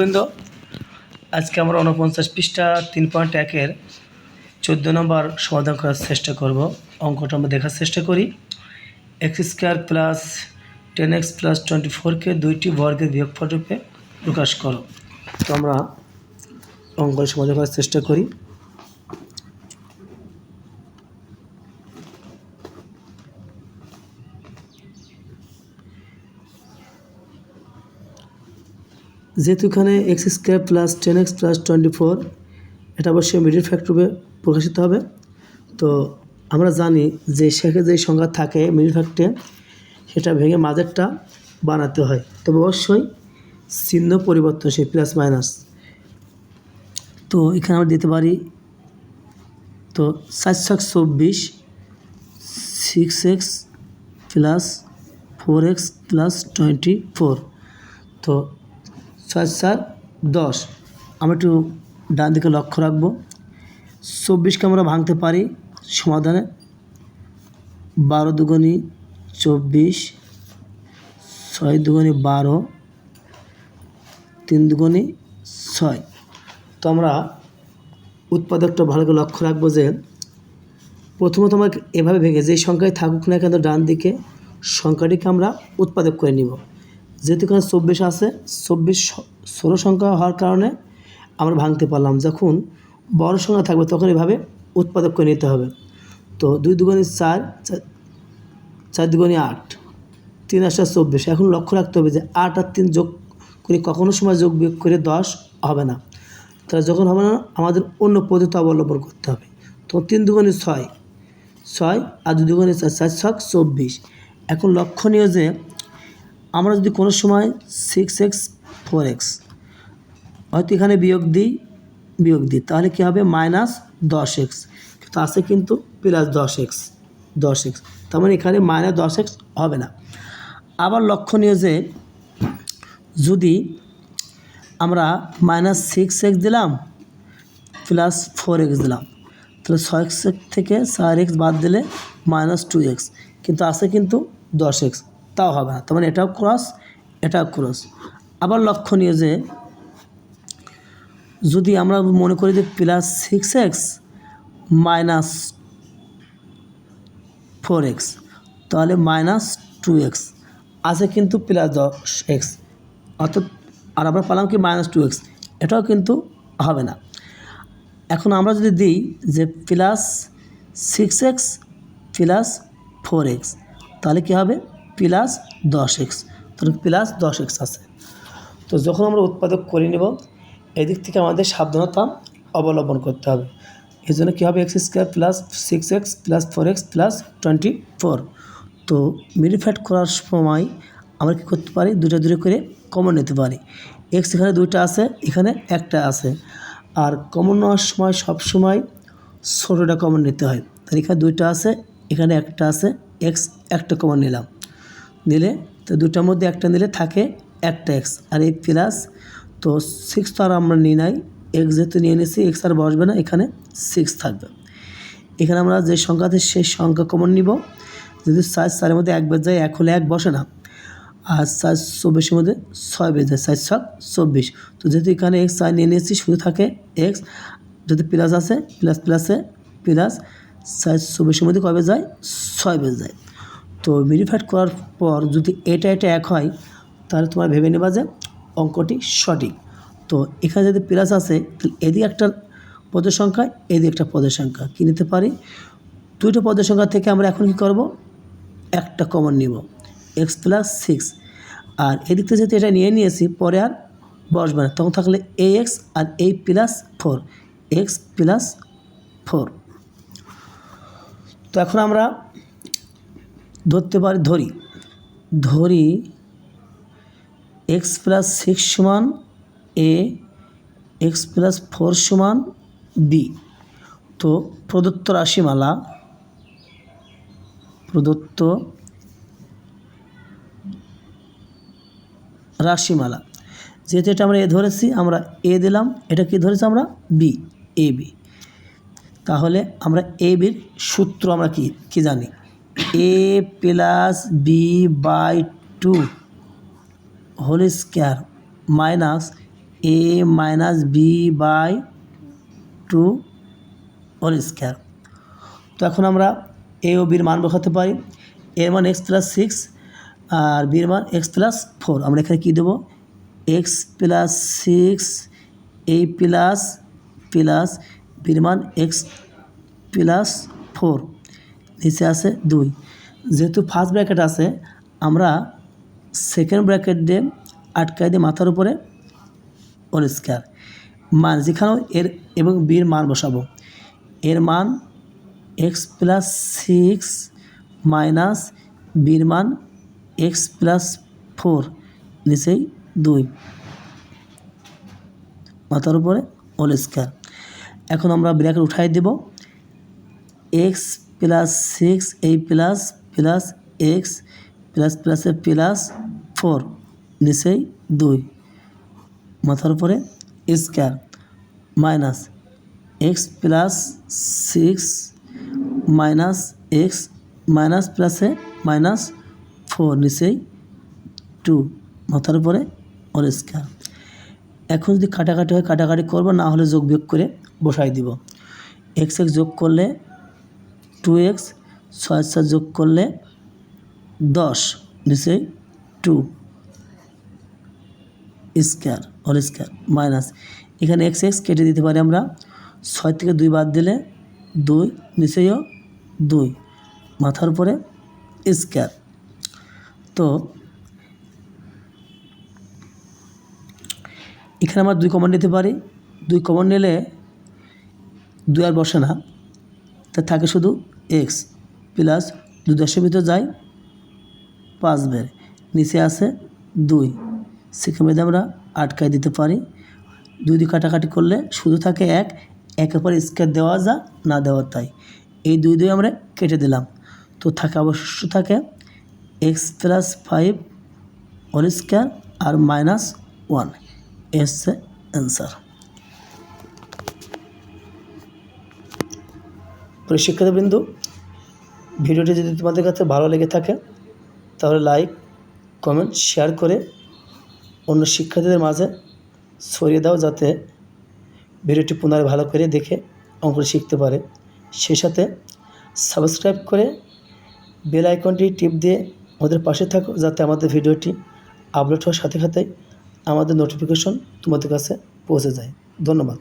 বৃন্দ আজকে আমরা উনপঞ্চাশ পৃষ্ঠা তিন পয়েন্ট একের চোদ্দ নম্বর সমাধান করার চেষ্টা করব। অঙ্কটা আমরা দেখার চেষ্টা করি। X square plus ten x plus twenty ফোরকে দুইটি বর্গের বিয়োগফল রূপে প্রকাশ করো। তো আমরা অঙ্কটা সমাধান করার চেষ্টা করি। যেহেতু এখানে x square plus ten x plus twenty four এটা অবশ্যই মিডিল ফ্যাক্টর রূপে প্রকাশিত হবে। তো আমরা জানি যে শেখে যে সংখ্যা থাকে মিডিল ফ্যাক্টরে সেটা ভেঙে মাঝেরটা বানাতে হয়। তবে অবশ্যই চিহ্ন পরিবর্তনশীল প্লাস মাইনাস তো এখানে আমরা দিতে পারি, তো চার ছক চব্বিশ six x plus four x plus twenty four তো ছয় চার দশ। আমরা একটু ডান দিকে লক্ষ্য রাখব। চব্বিশকে আমরা ভাঙতে পারি সমাধানে। বারো দুগুনি চব্বিশ, ছয় দুগুনি বারো, তিন দুগুনি ছয়। তো আমরা উৎপাদকটা ভালো করে লক্ষ্য রাখব যে, প্রথমত আমরা এভাবে ভেঙে যেই সংখ্যায় থাকুক না কেন ডান দিকে সংখ্যাটিকে আমরা উৎপাদক করে নিব। যেহেতু এখানে চব্বিশ আছে, চব্বিশ ষোলো সংখ্যা হওয়ার কারণে আমরা ভাঙতে পারলাম। যখন বড় সংখ্যা থাকবে তখন এভাবে উৎপাদক করে নিতে হবে। তো দুই দুগুণে চার, চার- দুগুণে আট, তিন আটটা চব্বিশ। এখন লক্ষ্য রাখতে হবে যে আট আর তিন যোগ করে কখনো সময় যোগ বিয়োগ করে দশ হবে না। তাহলে যখন হবে না, আমাদের অন্য পদ্ধতি অবলম্বন করতে হবে। তো তিন দুগুণে ছয় ছয় আর দুই দুগুণে চার চার ছক চব্বিশ। এখন লক্ষণীয় যে আমরা যদি কোনো সময় সিক্স এক্স ফোর এক্স হয়তো এখানে বিয়োগ দিই বিয়োগ দিই, তাহলে কী হবে? মাইনাস দশ এক্স কিন্তু আছে কিন্তু প্লাস দশ এক্স দশ এক্স তার মানে এখানে মাইনাস দশ এক্স হবে না। আবার লক্ষণীয় যে, যদি আমরা মাইনাস সিক্স এক্স দিলাম প্লাস ফোর এক্স দিলাম, তাহলে ছয় এক্স থেকে চার এক্স বাদ দিলে মাইনাস টু এক্স কিন্তু আছে কিন্তু দশ এক্স তাও হবে না। তার মানে এটাও ক্রস এটাও ক্রস আবার লক্ষণীয় যে, যদি আমরা মনে করি যে plus six x minus four x তাহলে মাইনাস টু এক্স আছে কিন্তু প্লাস দশ এক্স অর্থাৎ আর আমরা পেলাম কি মাইনাস টু এক্স এটাও কিন্তু হবে না। এখন আমরা যদি দিই যে plus six x plus four x তাহলে কী হবে? প্লাস দশ এক্স তাহলে প্লাস দশ এক্স আছে। তো যখন আমরা উৎপাদক করে নেব, এদিক থেকে আমাদের সাবধানতা অবলম্বন করতে হবে। এই জন্য কী হবে x square plus six x plus four x plus twenty four তো মিডিফাইড করার সময় আমরা কী করতে পারি দুটো দূরে করে কমন নিতে পারি। এক্স এখানে দুইটা আছে, এখানে একটা আছে। আর কমন নেওয়ার সময় সব সময় ছোটোটা কমন নিতে হয়। তাহলে এখানে দুইটা আছে, এখানে একটা আছে এক্স একটা কমন নিলাম। নিলে, তো দুটার মধ্যে একটা নিলে থাকে একটা এক্স আর এই প্লাস তো সিক্স তো আর আমরা নিই নাই। এক্স যেহেতু নিয়ে নিয়েছি এক্স আর বসবে না, এখানে সিক্স থাকবে। এখানে আমরা যে সংখ্যাতে সেই সংখ্যা কমন নিব। যদি সাইজ চারের মধ্যে এক বেজ যায়, এক হলে এক বসে না। আর সাইজ চব্বিশের মধ্যে ছয় বেজ যায় সাইজ ছক চব্বিশ। তো যেহেতু এখানে এক্স সাইজ নিয়ে নিয়েছি, শুধু থাকে এক্স যদি প্লাস আছে প্লাস প্লাসে প্লাস সাইজ চব্বিশের মধ্যে কবে যায়? ছয় বেজ যায়। তো ভেরিফাইড করার পর যদি এটা এটা এক হয়, তাহলে তোমার ভেবে নেবা যে অঙ্কটি সঠিক। তো এখানে যদি প্লাস আছে তাহলে এদিকে একটা পদের সংখ্যা, এদিকে একটা পদের সংখ্যা। কী নিতে পারি? দুইটা পদের সংখ্যা থেকে আমরা এখন কী করব? একটা কমন নিব। এক্স প্লাস সিক্স আর এদিক থেকে যেহেতু এটা নিয়ে নিয়েছি, পরে আর বসবে না। তখন থাকলে এ এক্স আর এই plus four x plus four তো এখন আমরা ধরতে পারি, ধরি। ধরি এক্স প্লাস সিক্স সমান এ এক্স প্লাস ফোর সমান বি তো প্রদত্ত রাশিমালা প্রদত্ত রাশিমালা। যেহেতু এটা আমরা এ ধরেছি, আমরা এ দিলাম, এটা কি ধরেছি আমরা? বি এ বি তাহলে আমরা এ বির সূত্র আমরা কি কি জানি? A plus b by two whole square minus a minus b by two whole square তো এখন আমরা এ ও বির মান বসাতে পারি। এর মান এক্স প্লাস সিক্স আর বির মান এক্স প্লাস ফোর আমরা এখানে কী দেবো? X plus six a plus plus বির মান এক্স প্লাস ফোর নিচে আছে দুই। যেহেতু ফার্স্ট ব্র্যাকেট আছে, আমরা সেকেন্ড ব্র্যাকেট দিয়ে আটকাই দিয়ে মাথার উপরে স্কোয়ার মান যেখানেও এর এবং বির মান বসাবো। এর মান এক্স প্লাস সিক্স মাইনাস বির মান এক্স প্লাস ফোর নিচেই দুই। মাথার উপরে হোল এখন আমরা ব্র্যাকেট উঠাই দেব। এক্স প্লাস সিক্স এই প্লাস প্লাস এক্স, প্লাস, প্লাসে প্লাস ফোর নিচেই দুই, মাথার উপরে square, minus x plus six, minus x, minus প্লাসে মাইনাস ফোর নিচেই টু, মাথার উপরে হোল স্কোয়ার। এখন যদি কাটাকাটি হয়, কাটাকাটি করব, না হলে যোগ বিয়োগ করে বসাই দিব। এক্স এক্স যোগ করলে টু এক্স ছয় ছয় যোগ করলে দশ নিচেই two square whole square minus এখানে এক্স এক্স কেটে দিতে পারি আমরা। ছয় থেকে দুই বাদ দিলে দুই নিচেও দুই। মাথার উপরে স্কোয়ার তো এখানে আমরা দুই কমন নিতে পারি। দুই কমন নিলে দুই আর বসে না। তা থাকে শুধু এক্স প্লাস দুই দশের ভিতর যায় পাঁচ বের। নিচে আছে দুই। সেখানে আমরা আটকায় দিতে পারি, দুই দুই কাটাকাটি করলে শুধু থাকে এক পর স্কোয়ার দেওয়া যা, না দেওয়া তাই। এই দুই দুই আমরা কেটে দিলাম। তো থাকে অবশিষ্ট থাকে x plus five whole square আর মাইনাস ওয়ান এসছে অ্যান্সার প্রিয় শিক্ষার্থীবৃন্দ, ভিডিওটি যদি তোমাদের কাছে ভালো লেগে থাকে, তাহলে লাইক কমেন্ট শেয়ার করে অন্য শিক্ষার্থীদের মাঝে ছড়িয়ে দাও যাতে ভিডিওটি পুনরায় ভালো করে দেখে অঙ্ক শিখতে পারে। সেই সাথে সাবস্ক্রাইব করে বেল আইকনটি টিপ দিয়ে আমাদের পাশে থাকো যাতে আমাদের ভিডিওটি আপলোড হওয়ার সাথে সাথেই আমাদের নোটিফিকেশন তোমাদের কাছে পৌঁছে যায়। ধন্যবাদ।